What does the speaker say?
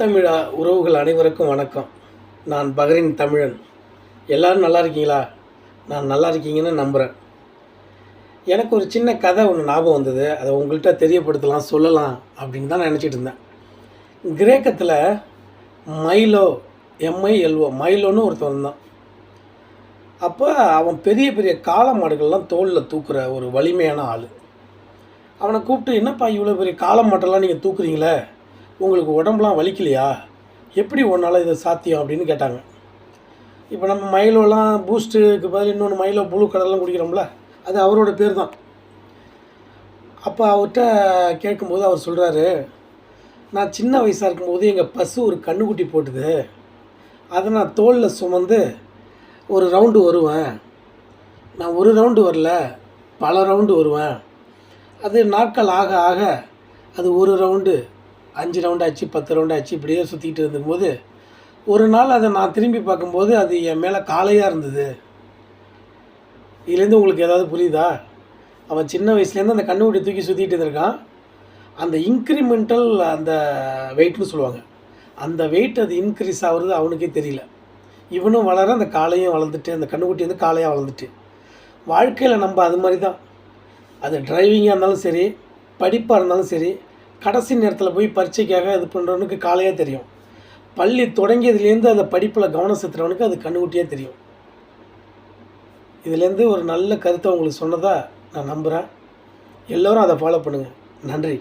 தமிழா உறவுகள் அனைவருக்கும் வணக்கம். நான் பஹ்ரைன் தமிழன். எல்லோரும் நல்லா இருக்கீங்களா? நான் நல்லா இருக்கீங்கன்னு நம்புகிறேன் எனக்கு ஒரு சின்ன கதை ஒன்று ஞாபகம் வந்தது. அதை உங்கள்கிட்ட தெரியப்படுத்தலாம் சொல்லலாம் அப்படின்னு தான் நான் நினச்சிட்டு இருந்தேன். கிரேக்கத்தில் மைலோ எம்ஐஎல்ஓ மைலோன்னு ஒருத்தன் இருந்தான். அப்போ அவன் பெரிய பெரிய காளை மாடுகள்லாம் தோளில் தூக்குற ஒரு வலிமையான ஆள். அவனை கூப்பிட்டு என்னப்பா இவ்வளோ பெரிய காளை மாட்டெல்லாம் நீங்கள் தூக்குறீங்களே? உங்களுக்கு உடம்புலாம் வலிக்கலையா? எப்படி உன்னால் இது சாத்தியம் அப்படின்னு கேட்டாங்க. இப்போ நம்ம மயிலோலாம் பூஸ்ட்டுக்கு பதில் இன்னொன்று மயிலோ புழு கடலாம் குடிக்கிறோம்ல அது அவரோட பேர் தான் அப்போ அவர்கிட்ட கேட்கும்போது அவர் சொல்கிறாரு நான் சின்ன வயசாக இருக்கும்போது எங்கள் பசு ஒரு கண்ணுக்குட்டி போட்டுது. அதை நான் தோளில் சுமந்து ஒரு ரவுண்டு வருவேன். நான் ஒரு ரவுண்டு வரல பல ரவுண்டு வருவேன். அது நாட்கள் ஆக ஆக அது ஒரு ரவுண்டு அஞ்சு ரவுண்டு ஆச்சு பத்து ரவுண்டு ஆச்சு இப்படியே சுற்றிக்கிட்டு இருந்தபோது ஒரு நாள் அதை நான் திரும்பி பார்க்கும்போது அது என் மேலே காளையாக இருந்தது. இதுலேருந்து உங்களுக்கு ஏதாவது புரியுதா? அவன் சின்ன வயசுலேருந்து அந்த கண்ணுக்குட்டி தூக்கி சுற்றிட்டு இருந்திருக்கான். அந்த இன்க்ரிமெண்டல் அந்த வெயிட்னு சொல்லுவாங்க. அந்த வெயிட் அது இன்க்ரீஸ் ஆகுறது அவனுக்கே தெரியல. இவனும் வளர அந்த காளையும் வளர்ந்துட்டு அந்த கண்ணுக்குட்டி வந்து காளையாக வளர்ந்துட்டு. வாழ்க்கையில் நம்ம அது மாதிரி தான் அது டிரைவிங்காக இருந்தாலும் சரி படிப்பாக இருந்தாலும் சரி கடைசி நேரத்தில் போய் பரீட்சைக்காக இது பண்ணுறவனுக்கு காலையாக தெரியும். பள்ளி தொடங்கியதுலேருந்து அந்த படிப்பில் கவனம் செலுத்துறவனுக்கு அது கண்ணுக்குட்டியாக தெரியும். இதுலேருந்து ஒரு நல்ல கருத்தை உங்களுக்கு சொன்னதாக நான் நம்புகிறேன் எல்லோரும் அதை ஃபாலோ பண்ணுங்கள் நன்றி.